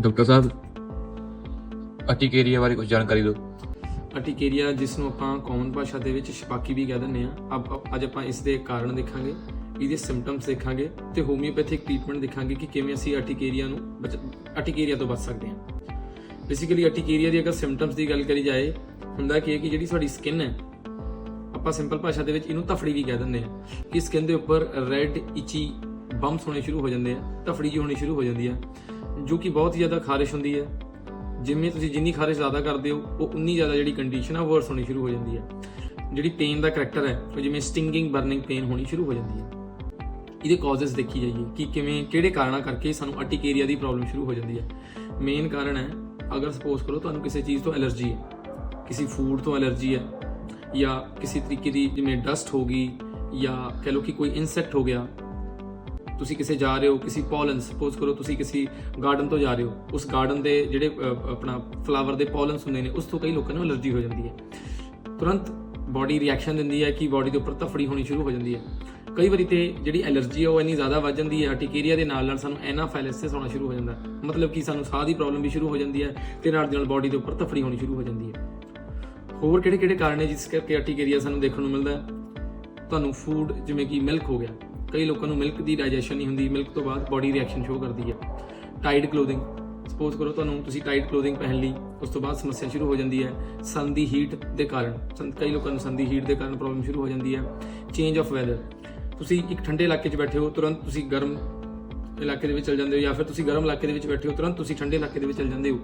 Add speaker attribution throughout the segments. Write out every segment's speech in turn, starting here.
Speaker 1: Doctor ਸਾਹਿਬ, ਅਟੀਕੇਰੀਆ ਬਾਰੇ ਕੁਝ ਜਾਣਕਾਰੀ ਦਿਓ।
Speaker 2: ਅਟੀਕੇਰੀਆ ਜਿਸ ਨੂੰ ਆਪਾਂ ਕਾਮਨ ਭਾਸ਼ਾ ਦੇ ਵਿੱਚ ਛਪਾਕੀ ਵੀ ਕਹਿ ਦਿੰਦੇ ਆ ਅਬ ਅੱਜ ਆਪਾਂ ਇਸ ਦੇ ਕਾਰਨ ਦੇਖਾਂਗੇ, ਇਹਦੇ ਸਿੰਪਟਮਸ ਦੇਖਾਂਗੇ ਤੇ ਹੋਮਿਓਪੈਥਿਕ ਟ੍ਰੀਟਮੈਂਟ ਦੇਖਾਂਗੇ ਕਿ ਕਿਵੇਂ ਅਸੀਂ ਅਟੀਕੇਰੀਆ ਨੂੰ ਬਚ- ਅਟਿਕੇਰੀਆ ਤੋਂ ਬਚ ਸਕਦੇ ਹਾਂ। ਬੇਸਿਕਲੀ ਅਟੀਕੇਰੀਆ ਦੀ ਅਗਰ ਸਿੰਪਟਮਸ ਦੀ ਗੱਲ ਕਰੀ ਜਾਏ, ਹੁੰਦਾ ਕਿ ਹੈ ਕਿ ਜਿਹੜੀ ਸਾਡੀ ਸਕਿਨ ਹੈ, ਆਪਾਂ ਸਿੰਪਲ ਭਾਸ਼ਾ ਦੇ ਵਿੱਚ ਇਹਨੂੰ ਤਫੜੀ ਵੀ ਕਹਿ ਦਿੰਦੇ ਆ ਕਿ ਸਕਿਨ ਦੇ ਉੱਪਰ ਰੈੱਡ ਇਚੀ ਬੰਪਸ ਹੋਣੇ ਸ਼ੁਰੂ ਹੋ ਜਾਂਦੇ ਆ, ਤਫੜੀ ਜਿਹੀ ਹੋਣੀ ਸ਼ੁਰੂ ਹੋ ਜਾਂਦੀ ਆ। ਜੋ ਕਿ ਬਹੁਤ ਹੀ ਜ਼ਿਆਦਾ ਖਾਰਿਸ਼ ਹੁੰਦੀ ਹੈ। ਜਿਵੇਂ ਤੁਸੀਂ ਜਿੰਨੀ ਖਾਰਿਸ਼ ਜ਼ਿਆਦਾ ਕਰਦੇ ਹੋ, ਉਹ ਉਨੀ ਜ਼ਿਆਦਾ ਜਿਹੜੀ ਕੰਡੀਸ਼ਨ ਆ ਵਰਸ ਹੋਣੀ ਸ਼ੁਰੂ ਹੋ ਜਾਂਦੀ ਹੈ। ਜਿਹੜੀ ਪੇਨ ਦਾ ਕਰੈਕਟਰ ਹੈ, ਉਹ ਜਿਵੇਂ ਸਟਿੰਗਿੰਗ ਬਰਨਿੰਗ ਪੇਨ ਹੋਣੀ ਸ਼ੁਰੂ ਹੋ ਜਾਂਦੀ ਹੈ। ਇਹਦੇ ਕਾਜ਼ਸ ਦੇਖੀ ਜਾਈਏ, ਕਿ ਕਿਵੇਂ, ਕਿਹੜੇ ਕਾਰਨਾਂ ਕਰਕੇ ਸਾਨੂੰ ਅਟਿਕੇਰੀਆ ਦੀ ਪ੍ਰੋਬਲਮ ਸ਼ੁਰੂ ਹੋ ਜਾਂਦੀ ਹੈ। ਮੇਨ ਕਾਰਨ ਹੈ, ਅਗਰ ਸਪੋਜ਼ ਕਰੋ ਤੁਹਾਨੂੰ ਕਿਸੇ ਚੀਜ਼ ਤੋਂ ਐਲਰਜੀ ਹੈ, ਕਿਸੇ ਫੂਡ ਤੋਂ ਐਲਰਜੀ ਹੈ, ਜਾਂ ਕਿਸੇ ਤਰੀਕੇ ਦੀ ਜਿਵੇਂ ਡਸਟ ਹੋ ਗਈ, ਜਾਂ ਕਹ ਲਓ ਕਿ ਕੋਈ ਇਨਸੈਕਟ ਹੋ ਗਿਆ ਤੁਸੀਂ ਕਿਸੇ ਜਾ ਰਹੇ ਹੋ, ਕਿਸੇ ਪੋਲਨ ਸਪੋਜ਼ ਕਰੋ ਤੁਸੀਂ ਕਿਸੇ ਗਾਰਡਨ ਤੋਂ ਜਾ ਰਹੇ ਹੋ, ਉਸ ਗਾਰਡਨ ਦੇ ਜਿਹੜੇ ਆਪਣਾ ਫਲਾਵਰ ਦੇ ਪੋਲਨਸ ਹੁੰਦੇ ਨੇ, ਉਸ ਤੋਂ ਕਈ ਲੋਕਾਂ ਨੂੰ ਐਲਰਜੀ ਹੋ ਜਾਂਦੀ ਹੈ। ਤੁਰੰਤ ਬਾਡੀ ਰਿਐਕਸ਼ਨ ਦਿੰਦੀ ਹੈ ਕਿ ਬਾਡੀ ਦੇ ਉੱਪਰ ਤਫੜੀ ਹੋਣੀ ਸ਼ੁਰੂ ਹੋ ਜਾਂਦੀ ਹੈ। ਕਈ ਵਾਰੀ ਤੇ ਜਿਹੜੀ ਐਲਰਜੀ ਆ ਉਹ ਇੰਨੀ ਜ਼ਿਆਦਾ ਵੱਧ ਜਾਂਦੀ ਹੈ ਅਰਟੀਕੇਰੀਆ ਦੇ ਨਾਲ ਨਾਲ ਸਾਨੂੰ ਐਨਾਫਾਈਲਿਸਿਸ ਹੋਣਾ ਸ਼ੁਰੂ ਹੋ ਜਾਂਦਾ ਮਤਲਬ ਕਿ ਸਾਨੂੰ ਸਾਹ ਦੀ ਪ੍ਰੋਬਲਮ ਵੀ ਸ਼ੁਰੂ ਹੋ ਜਾਂਦੀ ਹੈ ਤੇ ਨਾਲ ਦੀ ਨਾਲ ਬਾਡੀ ਦੇ ਉੱਪਰ ਤਫੜੀ ਹੋਣੀ ਸ਼ੁਰੂ ਹੋ ਜਾਂਦੀ ਹੈ। ਹੋਰ ਕਿਹੜੇ ਕਿਹੜੇ ਕਾਰਨ ਨੇ ਜਿਸ ਕਰਕੇ ਅਰਟੀਕੇਰੀਆ ਸਾਨੂੰ ਦੇਖਣ ਨੂੰ ਮਿਲਦਾ ਹੈ? ਤੁਹਾਨੂੰ ਫੂਡ ਜਿਵੇਂ ਕਿ ਮਿਲਕ ਹੋ ਗਿਆ। ਕਈ ਲੋਕਾਂ ਨੂੰ ਮਿਲਕ ਦੀ ਡਾਈਜੈਸ਼ਨ ਨਹੀਂ ਹੁੰਦੀ ਮਿਲਕ ਤੋਂ ਬਾਅਦ ਬਾਡੀ ਰਿਐਕਸ਼ਨ ਸ਼ੋ ਕਰਦੀ ਹੈ। ਟਾਈਟ ਕਲੋਥਿੰਗ ਸਪੋਜ਼ ਕਰੋ ਤੁਹਾਨੂੰ ਤੁਸੀਂ ਟਾਈਟ ਕਲੋਥਿੰਗ ਪਹਿਨ ਲਈ, ਉਸ ਤੋਂ ਬਾਅਦ ਸਮੱਸਿਆ ਸ਼ੁਰੂ ਹੋ ਜਾਂਦੀ ਹੈ। ਸਨ ਦੀ ਹੀਟ ਦੇ ਕਾਰਨ ਸਨ- ਕਈ ਲੋਕਾਂ ਨੂੰ ਸਨ ਦੀ ਹੀਟ ਦੇ ਕਾਰਨ ਪ੍ਰੋਬਲਮ ਸ਼ੁਰੂ ਹੋ ਜਾਂਦੀ ਹੈ। ਚੇਂਜ ਆਫ ਵੈਦਰ ਤੁਸੀਂ ਇੱਕ ਠੰਡੇ ਇਲਾਕੇ 'ਚ ਬੈਠੇ ਹੋ, ਤੁਰੰਤ ਤੁਸੀਂ ਗਰਮ ਇਲਾਕੇ ਦੇ ਵਿੱਚ ਚਲ ਜਾਂਦੇ ਹੋ ਜਾਂ ਫਿਰ ਤੁਸੀਂ ਗਰਮ ਇਲਾਕੇ ਦੇ ਵਿੱਚ ਬੈਠੇ ਹੋ, ਤੁਰੰਤ ਤੁਸੀਂ ਠੰਡੇ ਇਲਾਕੇ ਦੇ ਵਿੱਚ ਚਲ ਜਾਂਦੇ ਹੋ।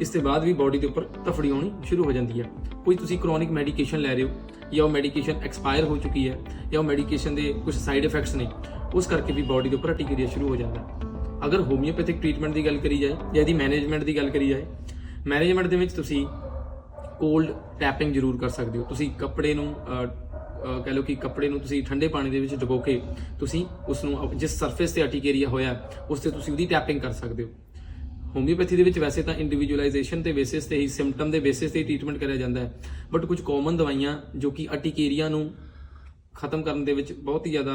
Speaker 2: ਇਸ ਤੋਂ ਬਾਅਦ ਵੀ ਬਾਡੀ ਦੇ ਉੱਪਰ ਤਫੜੀ ਆਉਣੀ ਸ਼ੁਰੂ ਹੋ ਜਾਂਦੀ ਹੈ। ਕੋਈ ਤੁਸੀਂ ਕ੍ਰੋਨਿਕ ਮੈਡੀਕੇਸ਼ਨ ਲੈ ਰਹੇ ਹੋ ਜਾਂ ਉਹ ਮੈਡੀਕੇਸ਼ਨ ਐਕਸਪਾਇਰ ਹੋ ਚੁੱਕੀ ਹੈ ਜਾਂ ਉਹ ਮੈਡੀਕੇਸ਼ਨ ਦੇ ਕੁਝ ਸਾਈਡ ਇਫੈਕਟਸ ਨੇ ਉਸ ਕਰਕੇ ਵੀ ਬਾਡੀ ਦੇ ਉੱਪਰ ਅਟਿਕੇਰੀਆ ਸ਼ੁਰੂ ਹੋ ਜਾਂਦਾ। ਅਗਰ ਹੋਮਿਓਪੈਥਿਕ ਟ੍ਰੀਟਮੈਂਟ ਦੀ ਗੱਲ ਕਰੀ ਜਾਏ ਜਾਂ ਇਹਦੀ ਮੈਨੇਜਮੈਂਟ ਦੀ ਗੱਲ ਕਰੀ ਜਾਏ ਮੈਨੇਜਮੈਂਟ ਦੇ ਵਿੱਚ ਤੁਸੀਂ ਕੋਲਡ ਟੈਪਿੰਗ ਜ਼ਰੂਰ ਕਰ ਸਕਦੇ ਹੋ। ਤੁਸੀਂ ਕੱਪੜੇ ਨੂੰ ਅਹ, ਕਹਿ ਲਓ ਕਿ ਕੱਪੜੇ ਨੂੰ ਤੁਸੀਂ ਠੰਡੇ ਪਾਣੀ ਦੇ ਵਿੱਚ ਡੁਬੋ ਕੇ ਤੁਸੀਂ ਉਸ ਨੂੰ ਜਿਸ ਸਰਫੇਸ ਤੇ ਅਟੀਕੇਰੀਆ ਹੋਇਆ ਉਸ ਤੇ ਤੁਸੀਂ ਉਹਦੀ ਟੈਪਿੰਗ ਕਰ ਸਕਦੇ ਹੋ। ਹੋਮਿਓਪੈਥੀ ਦੇ ਵਿੱਚ ਵੈਸੇ ਤਾਂ ਇੰਡੀਵਿਜੂਅਲਾਈਜੇਸ਼ਨ ਤੇ ਬੇਸਿਸ ਤੇ ਹੀ ਸਿੰਪਟਮ ਦੇ ਬੇਸਿਸ ਤੇ ਹੀ ਟ੍ਰੀਟਮੈਂਟ ਕਰਿਆ ਜਾਂਦਾ ਹੈ। ਬਟ ਕੁਝ ਕਾਮਨ ਦਵਾਈਆਂ ਜੋ ਕਿ ਅਟੀਕੇਰੀਆ ਨੂੰ ਖਤਮ ਕਰਨ ਦੇ ਵਿੱਚ ਬਹੁਤ ਹੀ ਜ਼ਿਆਦਾ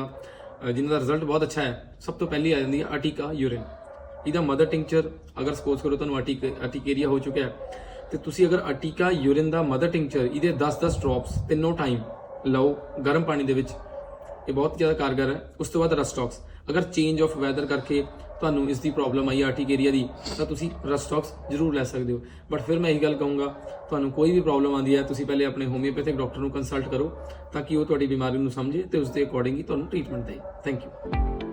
Speaker 2: ਅਹ, ਜਿਨ੍ਹਾਂ ਦਾ ਰਿਜ਼ਲਟ ਬਹੁਤ ਅੱਛਾ ਹੈ ਸਭ ਤੋਂ ਪਹਿਲੀ ਆ ਜਾਂਦੀ ਹੈ ਅਟੀਕਾ ਯੂਰਿਨ ਇਹਦਾ ਮਦਰ ਟਿੰਕਚਰ ਅਗਰ ਸਪੋਜ਼ ਕਰੋ ਤੁਹਾਨੂੰ ਅਟਿਕ ਅਟੀਕੇਰੀਆ ਹੋ ਚੁੱਕਿਆ ਹੈ ਤੇ ਤੁਸੀਂ ਅਗਰ ਅਟੀਕਾ ਯੂਰਿਨ ਦਾ ਮਦਰ ਟਿੰਕਚਰ ਇਹਦੇ 10-10 ਡ੍ਰੌਪਸ ਤਿੰਨੋਂ ਟਾਈਮ ਲਓ ਗਰਮ ਪਾਣੀ ਦੇ ਵਿੱਚ ਇਹ ਬਹੁਤ ਜ਼ਿਆਦਾ ਕਾਰਗਰ ਹੈ। ਉਸ ਤੋਂ ਬਾਅਦ ਰਸਟੌਕਸ ਅਗਰ ਚੇਂਜ ਆਫ ਵੈਦਰ ਕਰਕੇ ਤੁਹਾਨੂੰ ਇਸ ਦੀ ਪ੍ਰੋਬਲਮ ਆਈ ਆਰਟੀਕੇਰੀਆ ਦੀ, ਤਾਂ ਤੁਸੀਂ ਰਸਟੌਕਸ ਜ਼ਰੂਰ ਲੈ ਸਕਦੇ ਹੋ। ਬਟ ਫਿਰ ਮੈਂ ਇਹੀ ਗੱਲ ਕਹੂੰਗਾ, ਤੁਹਾਨੂੰ ਕੋਈ ਵੀ ਪ੍ਰੋਬਲਮ ਆਉਂਦੀ ਹੈ, ਤੁਸੀਂ ਪਹਿਲੇ ਆਪਣੇ ਹੋਮਿਓਪੈਥਿਕ ਡਾਕਟਰ ਨੂੰ ਕੰਸਲਟ ਕਰੋ, ਤਾਂ ਕਿ ਉਹ ਤੁਹਾਡੀ ਬਿਮਾਰੀ ਨੂੰ ਸਮਝੇ ਤੇ ਉਸ ਦੇ ਅਕੋਰਡਿੰਗ ਹੀ ਤੁਹਾਨੂੰ ਟ੍ਰੀਟਮੈਂਟ ਦੇ। Thank you